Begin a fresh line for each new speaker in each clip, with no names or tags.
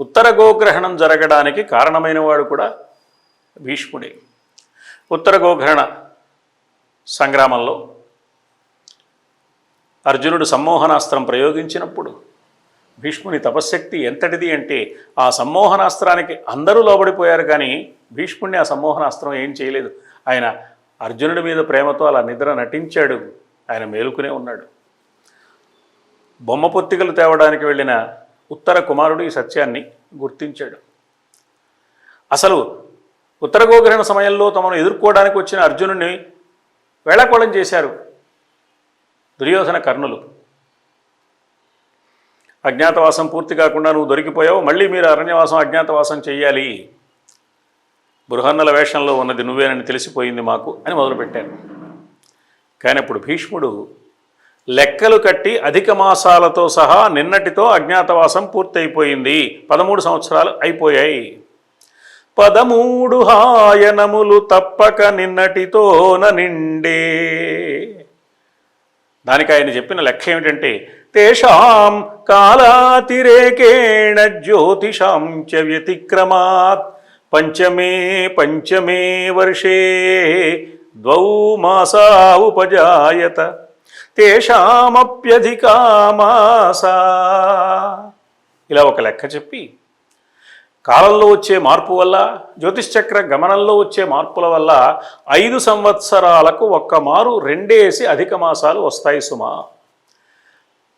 ఉత్తర గోగ్రహణం జరగడానికి కారణమైన వాడు కూడా భీష్ముడే. ఉత్తర గోగ్రహణ సంగ్రామంలో అర్జునుడు సమ్మోహనాస్త్రం ప్రయోగించినప్పుడు భీష్ముని తపశ్శక్తి ఎంతటిది అంటే ఆ సమ్మోహనాస్త్రానికి అందరూ లోబడిపోయారు కానీ భీష్ముడిని ఆ సమ్మోహనాస్త్రం ఏం చేయలేదు. ఆయన అర్జునుడి మీద ప్రేమతో అలా నిద్ర నటించాడు. ఆయన మేలుకునే ఉన్నాడు. బొమ్మ పొత్తికలు తేవడానికి వెళ్ళిన ఉత్తర కుమారుడు ఈ సత్యాన్ని గుర్తించాడు. అసలు ఉత్తర గోగ్రహణ సమయంలో తమను ఎదుర్కోవడానికి వచ్చిన అర్జునుడిని వేళాకోళం చేశారు దుర్యోధన కర్ణులు. అజ్ఞాతవాసం పూర్తి కాకుండా నువ్వు దొరికిపోయావు మళ్ళీ మీరు అరణ్యవాసం అజ్ఞాతవాసం చెయ్యాలి. బృహన్నల వేషంలో ఉన్నది నువ్వేనని తెలిసిపోయింది మాకు అని మొదలుపెట్టారు. కానీ అప్పుడు భీష్ముడు లెక్కలు కట్టి అధిక మాసాలతో సహా నిన్నటితో అజ్ఞాతవాసం పూర్తయిపోయింది. పదమూడు సంవత్సరాలు అయిపోయాయి. పదమూడు హాయనములు తప్పక నిన్నటితోన నిండే. దానికి ఆయన చెప్పిన లెక్క ఏమిటంటే తేషాం కాలాతిరేకేణ జ్యోతిషాం చ వ్యతిక్రమాత్ పంచమే పంచమే వర్షే ద్వౌ మాసా ఉపజాయత. తేషామప్యధికామాసా. ఇలా ఒక లెక్క చెప్పి కాలంలో వచ్చే మార్పు వల్ల జ్యోతిష్చక్ర గమనంలో వచ్చే మార్పుల వల్ల ఐదు సంవత్సరాలకు ఒక్క మారు రెండేసి అధిక మాసాలు వస్తాయి సుమా.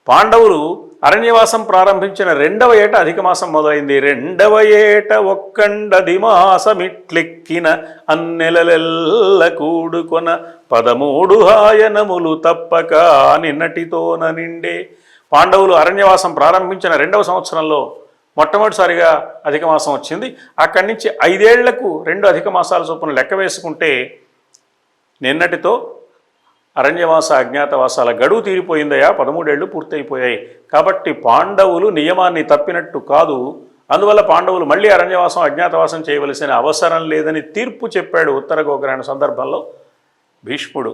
పాండవులు అరణ్యవాసం ప్రారంభించిన రెండవ ఏట అధిక మాసం మొదలైంది. రెండవ ఏట ఒక్కండది మాసమిట్లెక్కిన అన్నెలలెల్ల కూడుకొన పదమూడు హాయనములు తప్పక నిన్నటితోన నిండే. పాండవులు అరణ్యవాసం ప్రారంభించిన రెండవ సంవత్సరంలో మొట్టమొదటిసారిగా అధిక మాసం వచ్చింది. అక్కడి నుంచి ఐదేళ్ళకు రెండు అధిక మాసాల చొప్పున లెక్క వేసుకుంటే నిన్నటితో అరణ్యవాస అజ్ఞాతవాసాల గడువు తీరిపోయిందయా పదమూడేళ్ళు పూర్తయిపోయాయి. కాబట్టి పాండవులు నియమాన్ని తప్పినట్టు కాదు. అందువల్ల పాండవులు మళ్ళీ అరణ్యవాసం అజ్ఞాతవాసం చేయవలసిన అవసరం లేదని తీర్పు చెప్పాడు ఉత్తర గోగ్రహణ సందర్భంలో భీష్ముడు.